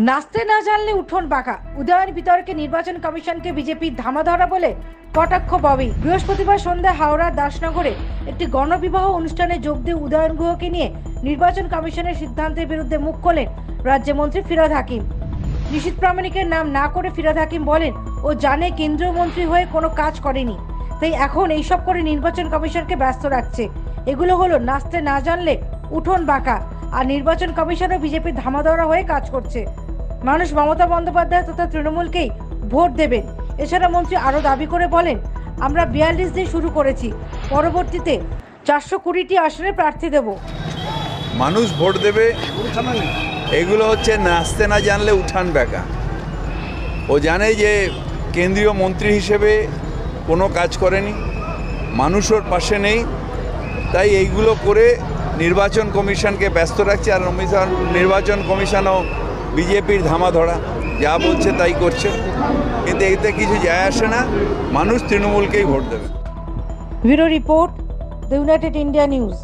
নাচতে না জানলে উঠোন বাঁকা। উদয়ন বিতর্কে নির্বাচন কমিশনকে বিজেপির ধামাধরা বলে কটাক্ষ ববি। বৃহস্পতিবার সন্ধ্যায় হাওড়ার দাসনগরে একটি গণবিবাহ অনুষ্ঠানে যোগ দিয়ে উদয়ন গুহকে নিয়ে নির্বাচন কমিশনের সিদ্ধান্তের বিরুদ্ধে মুখ খোলেন রাজ্যমন্ত্রী ফিরাদ হাকিম। নিশীত প্রামাণিকের নাম না করে ফিরাদ হাকিম বলেন, ও জানে কেন্দ্রীয় মন্ত্রী হয়ে কোনো কাজ করেনি। তাই এখন এইসব করে নির্বাচন কমিশনকে ব্যস্ত রাখছে। এগুলো হলো নাচতে না জানলে উঠোন বাঁকা। আর নির্বাচন কমিশনও বিজেপির ধামাধরা হয়ে কাজ করছে। মানুষ মমতা বন্দ্যোপাধ্যায় তথা তৃণমূলকেই ভোট দেবেন। এছাড়া মন্ত্রী আরও দাবি করে বলেন, আমরা বিয়াল্লিশ দিয়ে শুরু করেছি, পরবর্তীতে চারশো কুড়িটি আসনে প্রার্থী দেব। মানুষ ভোট দেবে, এগুলো হচ্ছে নাচতে না জানলে উঠান বেকা ও জানে যে কেন্দ্রীয় মন্ত্রী হিসেবে কোনো কাজ করেনি, মানুষ ওর পাশে নেই, তাই এইগুলো করে নির্বাচন কমিশনকে ব্যস্ত রাখছে। আর নির্বাচন কমিশনও বিজেপির ধামা ধরা যা বলছে তাই করছে। কিন্তু এতে কিছু যায় আসে না, মানুষ তৃণমূলকেই ভোট দেবে। Bureau report, the United India news.